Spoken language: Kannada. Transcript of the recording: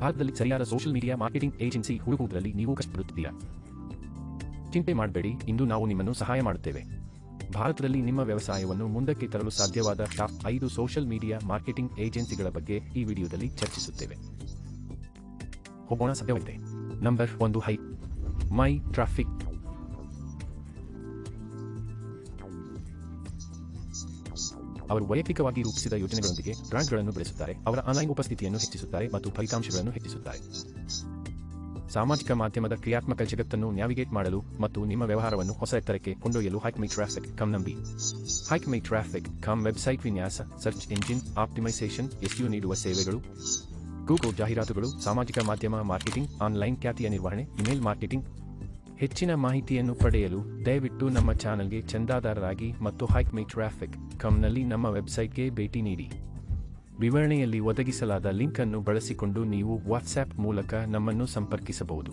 ಭಾರತದಲ್ಲಿ ಸರಿಯಾದ ಸೋಷಿಯಲ್ ಮೀಡಿಯಾ ಮಾರ್ಕೆಟಿಂಗ್ ಏಜೆನ್ಸಿ ಹುಡುಕುವುದರಲ್ಲಿ ನೀವು ಕಷ್ಟಪಡುತ್ತಿದ್ದೀರಾ ಚಿಂತೆ ಮಾಡಬೇಡಿ, ಇಂದು ನಾವು ನಿಮ್ಮನ್ನು ಸಹಾಯ ಮಾಡುತ್ತೇವೆ. ಭಾರತದಲ್ಲಿ ನಿಮ್ಮ ವ್ಯವಸಾಯವನ್ನು ಮುಂದಕ್ಕೆ ತರಲು ಸಾಧ್ಯವಾದ ಟಾಪ್ ಐದು ಸೋಷಿಯಲ್ ಮೀಡಿಯಾ ಮಾರ್ಕೆಟಿಂಗ್ ಏಜೆನ್ಸಿಗಳ ಬಗ್ಗೆ ಈ ವಿಡಿಯೋದಲ್ಲಿ ಚರ್ಚಿಸುತ್ತೇವೆ. ಹೋಗೋಣ, ಸಾಧ್ಯವಾಗಿದೆ. ನಂಬರ್ ಒಂದು, ಹೈ. ಮೈ ಟ್ರಾಫಿಕ್. ಅವರು ವೈಯಕ್ತಿಕವಾಗಿ ರೂಪಿಸಿದ ಯೋಜನೆಗಳೊಂದಿಗೆ ಬ್ರಾಂಡ್ಗಳನ್ನು ಬೆಳೆಸುತ್ತಾರೆ, ಅವರ ಆನ್ಲೈನ್ ಉಪಸ್ಥಿತಿಯನ್ನು ಹೆಚ್ಚಿಸುತ್ತಾರೆ ಮತ್ತು ಫಲಿತಾಂಶಗಳನ್ನು ಹೆಚ್ಚಿಸುತ್ತಾರೆ. ಸಾಮಾಜಿಕ ಮಾಧ್ಯಮದ ಕ್ರಿಯಾತ್ಮಕ ಜಗತ್ತನ್ನು ನ್ಯಾವಿಗೇಟ್ ಮಾಡಲು ಮತ್ತು ನಿಮ್ಮ ವ್ಯವಹಾರವನ್ನು ಹೊಸ ಎತ್ತರಕ್ಕೆ ಕೊಂಡೊಯ್ಯಲು ಹೈಕ್ ಮೈ ಟ್ರಾಫಿಕ್ ಕಮ್ ನಂಬಿ hike my traffic com website ವಿನ್ಯಾಸ ಸರ್ಚ್ ಇಂಜಿನ್ ಆಪ್ಟಿಮೈಸೇಷನ್ ಎಸ್ಯು ನೀಡುವ ಸೇವೆಗಳು. ಗೂಗಲ್ ಜಾಹೀರಾತುಗಳು, ಸಾಮಾಜಿಕ ಮಾಧ್ಯಮ ಮಾರ್ಕೆಟಿಂಗ್, ಆನ್ಲೈನ್ ಖ್ಯಾತಿಯ ನಿರ್ವಹಣೆ, ಇಮೇಲ್ ಮಾರ್ಕೆಟಿಂಗ್. ಹೆಚ್ಚಿನ ಮಾಹಿತಿಯನ್ನು ಪಡೆಯಲು ದಯವಿಟ್ಟು ನಮ್ಮ ಚಾನಲ್ಗೆ ಚಂದಾದಾರರಾಗಿ ಮತ್ತು ಹೈಕ್ ಮೈ ಟ್ರಾಫಿಕ್ ಕಮ್ನಲ್ಲಿ ನಮ್ಮ ವೆಬ್ಸೈಟ್ಗೆ ಭೇಟಿ ನೀಡಿ. ವಿವರಣೆಯಲ್ಲಿ ಒದಗಿಸಲಾದ ಲಿಂಕ್ ಅನ್ನು ಬಳಸಿಕೊಂಡು ನೀವು ವಾಟ್ಸ್ಆ್ಯಪ್ ಮೂಲಕ ನಮ್ಮನ್ನು ಸಂಪರ್ಕಿಸಬಹುದು.